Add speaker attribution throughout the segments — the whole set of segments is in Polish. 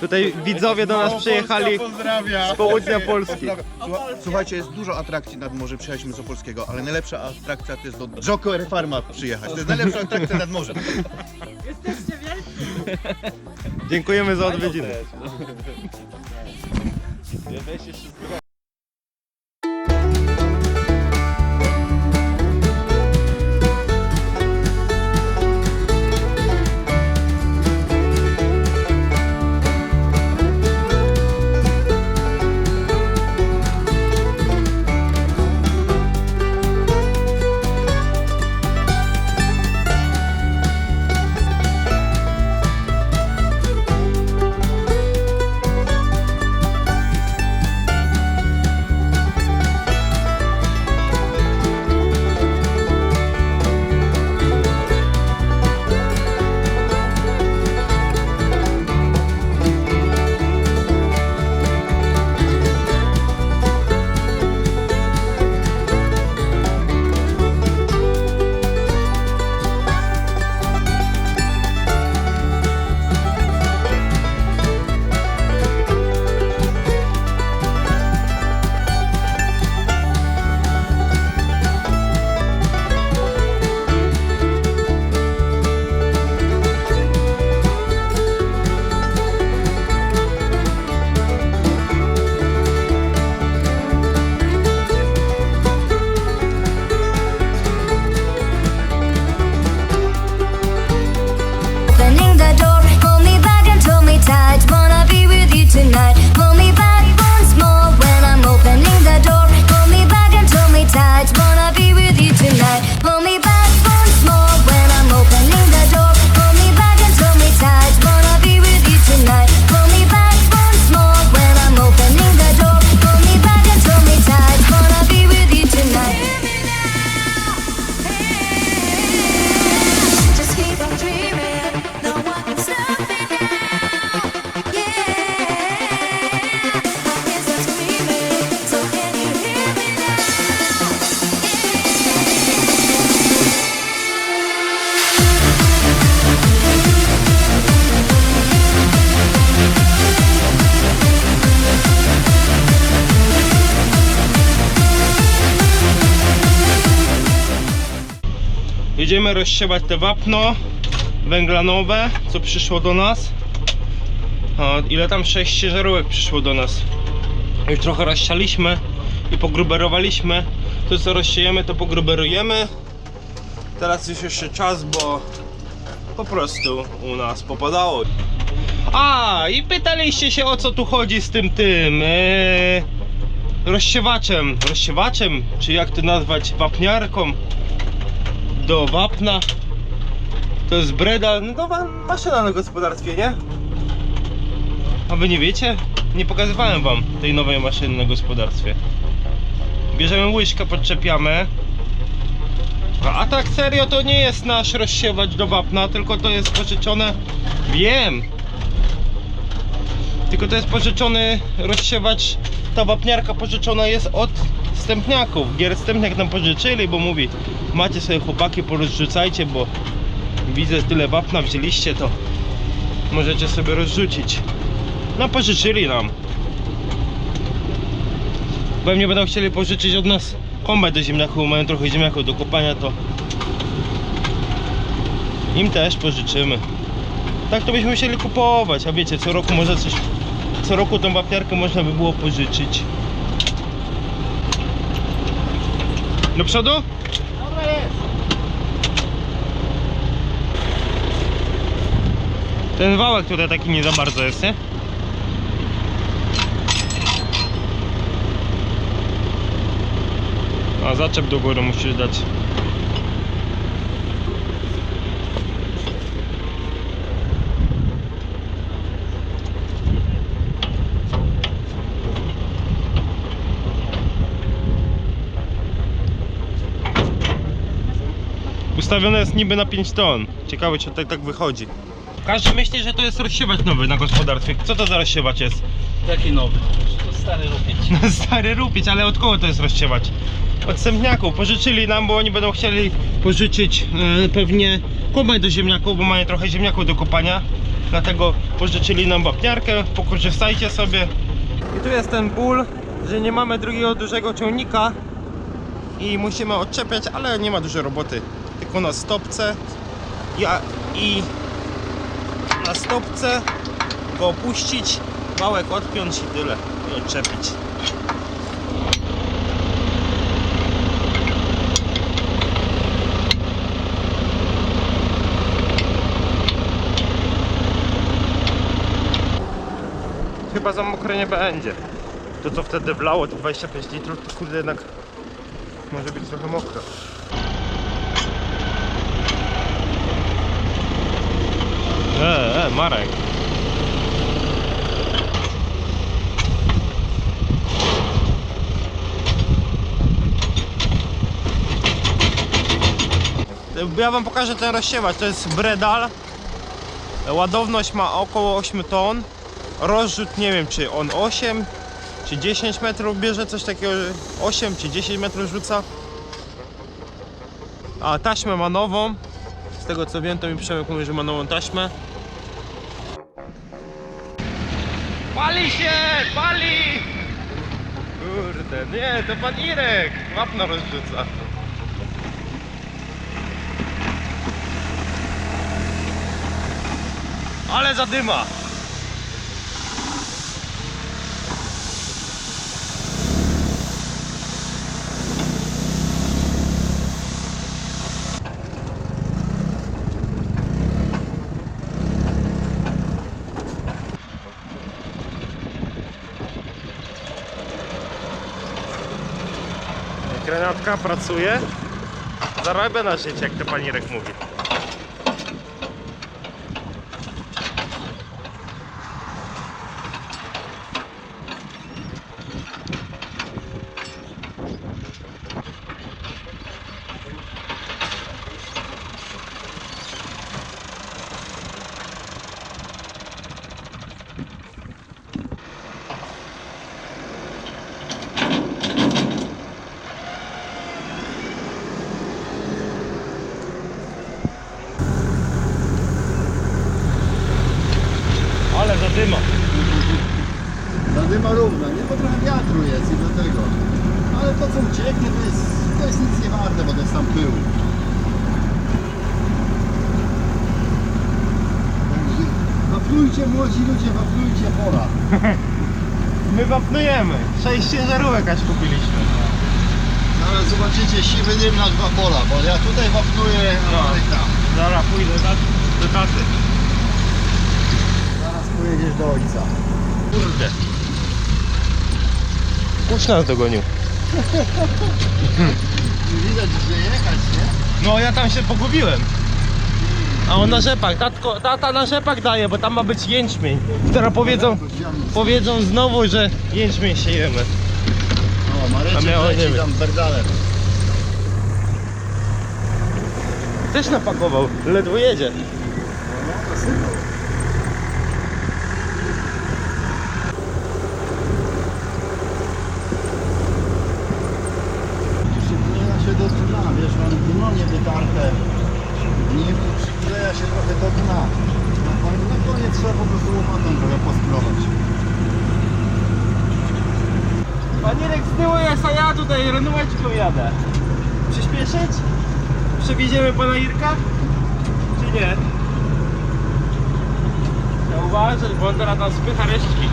Speaker 1: Tutaj widzowie do nas przyjechali z południa Polski.
Speaker 2: Słucha- Słuchajcie, jest dużo atrakcji nad morze, przyjechaliśmy z Opolskiego, ale najlepsza atrakcja to jest do Joko Air Farma przyjechać. To jest najlepsza atrakcja nad morzem.
Speaker 1: Dziękujemy za odwiedziny. Jedziemy rozsiewać te wapno węglanowe, co przyszło do nas. A, ile tam? 6 ciężarówek przyszło do nas. Już trochę rozsialiśmy i pogruberowaliśmy. To co rozsiejemy, to pogruberujemy. Teraz jest jeszcze czas, bo po prostu u nas popadało. A, i pytaliście się o co tu chodzi z tym tym. Eee, rozsiewaczem. Rozsiewaczem, czy jak to nazwać? Wapniarką do wapna. To jest breda, nowa maszyna na gospodarstwie, nie? A wy nie wiecie? Nie pokazywałem wam tej nowej maszyny na gospodarstwie. Bierzemy łyżkę, podczepiamy. A, tak serio to nie jest nasz rozsiewacz do wapna, tylko to jest pożyczone. Wiem! Tylko to jest pożyczony rozsiewacz. Ta wapniarka pożyczona jest od stępniaków. Gier stępniak nam pożyczyli, bo mówi macie sobie chłopaki porozrzucajcie, bo widzę tyle wapna wzięliście, to możecie sobie rozrzucić. No pożyczyli nam. Pewnie będą chcieli pożyczyć od nas kombaj do ziemniaków, mają trochę ziemniaków do kopania, to im też pożyczymy. Tak to byśmy musieli kupować, a wiecie, co roku może coś, co roku tą wapniarkę można by było pożyczyć. Do przodu? Ten wałek tutaj taki nie za bardzo jest, nie? A zaczep do góry musisz dać. Ustawione jest niby na 5 ton. Ciekawe czy tutaj tak wychodzi. Każdy myśli, że to jest rozsiewacz nowy na gospodarstwie. Co to za rozsiewacz jest?
Speaker 3: Jaki nowy? To stary rupieć.
Speaker 1: Stary rupieć, ale od kogo to jest rozsiewacz? od sępniaków. Pożyczyli nam, bo oni będą chcieli pożyczyć e, pewnie kombajn do ziemniaków, bo mają trochę ziemniaków do kopania. Dlatego pożyczyli nam wapniarkę, pokorzystajcie sobie. I tu jest ten ból, że nie mamy drugiego dużego ciągnika i musimy odczepiać, ale nie ma dużo roboty. Na stopce ja, i na stopce go opuścić, wałek odpiąć i tyle. I odczepić. Chyba za mokre nie będzie. To co wtedy wlało, te 25 litrów, to kurde jednak może być trochę mokre. E, e, Marek. Ja wam pokażę ten rozsiewacz, to jest Bredal. Ładowność ma około 8 ton. Rozrzut nie wiem czy on 8 czy 10 metrów bierze, coś takiego, że 8 czy 10 metrów rzuca. A taśmę ma nową. Z tego co wiem, to mi Przemek że ma nową taśmę. Pali się! Pali! Kurde, nie, to pan Irek! Wapno rozrzuca. Ale zadyma! Granatka pracuje. Zarabia na życie, jak to pani Irek mówi. Ale zadyma.
Speaker 2: Zadyma równa, nie? Bo trochę do tego. Ale to co ucieknie to jest, to jest nic nie warte, bo to jest tam pył. Także Waflujcie młodzi ludzie, waflujcie pola.
Speaker 1: My wapnujemy. Sześć ciężarówek aż kupiliśmy.
Speaker 2: Zaraz zobaczycie siwy dym na dwa pola, bo ja tutaj wapluję, a
Speaker 1: No.
Speaker 2: Marek tam.
Speaker 1: Zaraz pójdę do, do taty.
Speaker 2: Zaraz pojedziesz do ojca.
Speaker 1: Kurde. Kuś nas dogonił.
Speaker 2: Widać, że jechać, nie?
Speaker 1: No ja tam się pogubiłem. A on na rzepak, tatko, tata na rzepak daje, bo tam ma być jęczmień. Teraz powiedzą, powiedzą znowu, że jęczmień siejemy.
Speaker 2: O,
Speaker 1: A
Speaker 2: Mareczek
Speaker 1: miało nie
Speaker 2: leci tam berdalem.
Speaker 1: Też napakował, ledwo jedzie.
Speaker 2: No, to sypał. Przykleja się do dna, wiesz, mam dno niewytarte. Nie przykleja się trochę do dna. Na koniec, na koniec trzeba po prostu łopatą trochę poskrować.
Speaker 1: Panierek z tyłu jest, a ja tutaj renóweczką jadę. Przyspieszyć? Przewieziemy pana Irka? Czy nie? Ja uważać, bo on teraz nam spycha resztki.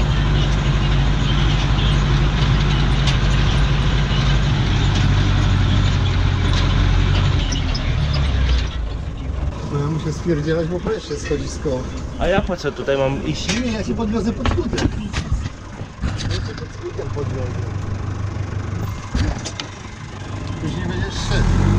Speaker 2: No ja muszę spierdzielać, bo jeszcze schodzisko.
Speaker 1: A ja po co tutaj mam iść?
Speaker 2: Nie, ja cię podwiozę pod skuter. Ja cię pod skuter podwiozę.
Speaker 3: 就是因
Speaker 1: 为这肾。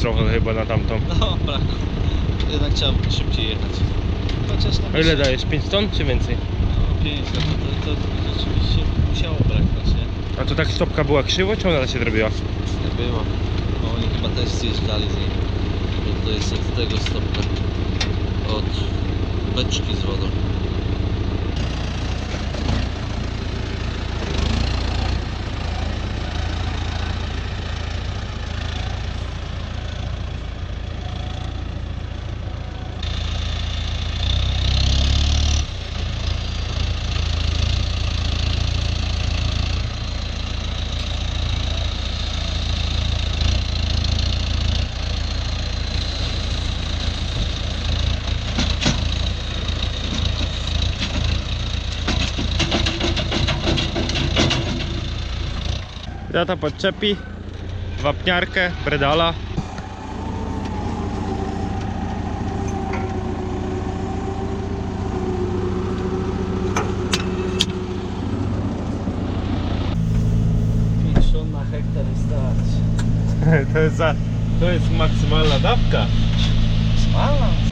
Speaker 1: Trochę chyba na tamtą.
Speaker 3: No, brakło. Jednak trzeba szybciej jechać. Chociaż tam
Speaker 1: A ile dajesz? 5 ton czy więcej?
Speaker 3: No, 5, no to, to, to rzeczywiście musiało braknąć, nie?
Speaker 1: A to tak stopka była krzywo, czy ona się zrobiła?
Speaker 3: Nie było. Bo oni chyba też zjeżdżali z niej. Bo to jest od tego stopka. Od beczki z wodą.
Speaker 1: Tata podczepi, wapniarkę, bredala.
Speaker 3: Na hektar wystarczy.
Speaker 1: To jest, za, to jest maksymalna dawka.
Speaker 3: Smalna?